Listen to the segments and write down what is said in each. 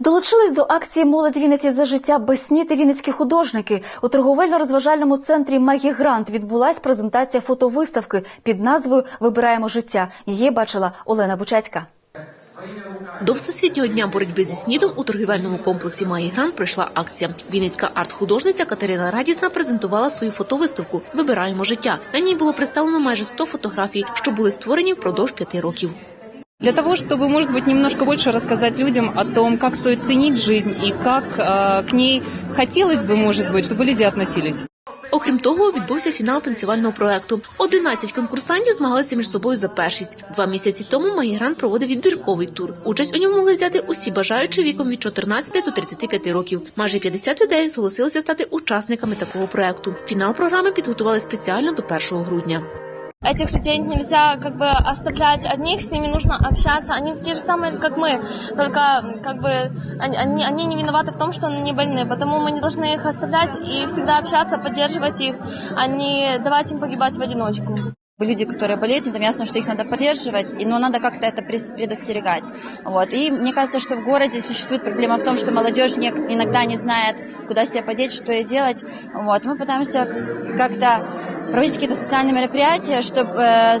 Долучились до акції Молодь Вінниці за життя безсніти вінницькі художники. У торговельно-розважальному центрі Магігрант відбулась презентація фотовиставки під назвою Вибираємо життя. Її бачила Олена Бучацька. До всесвітнього дня боротьби зі снідом у торгівельному комплексі «Магігран» пройшла акція. Вінницька арт-художниця Катерина Радісна презентувала свою фотовиставку «Вибираємо життя». На ній було представлено майже 100 фотографій, що були створені впродовж п'яти років. Для того, чтобы, может быть, немножко больше рассказать людям о том, как стоит ценить жизнь и как э, к ней хотелось бы, может быть, чтобы люди относились. Окрім того, відбувся фінал танцювального проекту. 11 конкурсантів змагалися між собою за першість. Два місяці тому «Магігран» проводив відбірковий тур. Участь у ньому могли взяти усі бажаючі віком від 14 до 35 років. Майже 50 людей зголосилися стати учасниками такого проекту. Фінал програми підготували спеціально до 1 грудня. Этих людей нельзя как бы оставлять одних, с ними нужно общаться. Они те же самые, как мы, только как бы они, они, они не виноваты в том, что они больны, потому мы не должны их оставлять и всегда общаться, поддерживать их, а не давать им погибать в одиночку. Люди, которые болеют, там ясно, что их надо поддерживать, и, но надо как-то это предостерегать. Вот. И мне кажется, что в городе существует проблема в том, что молодежь не- иногда не знает, куда себя подеть, что ей делать. Вот. Мы пытаемся как-то проводить какие-то социальные мероприятия, чтобы э,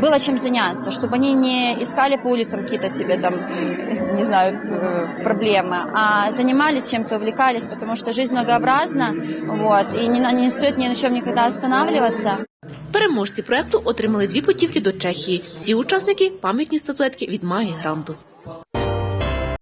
было чем заняться, чтобы они не искали по улицам какие-то себе там, не знаю, э, проблемы, а занимались чем-то, увлекались, потому что жизнь многообразна, вот, и не, не стоит ни на чем никогда останавливаться. Переможці проекту отримали дві путівки до Чехії. Всі учасники пам'ятні статуетки від Магі Гранту.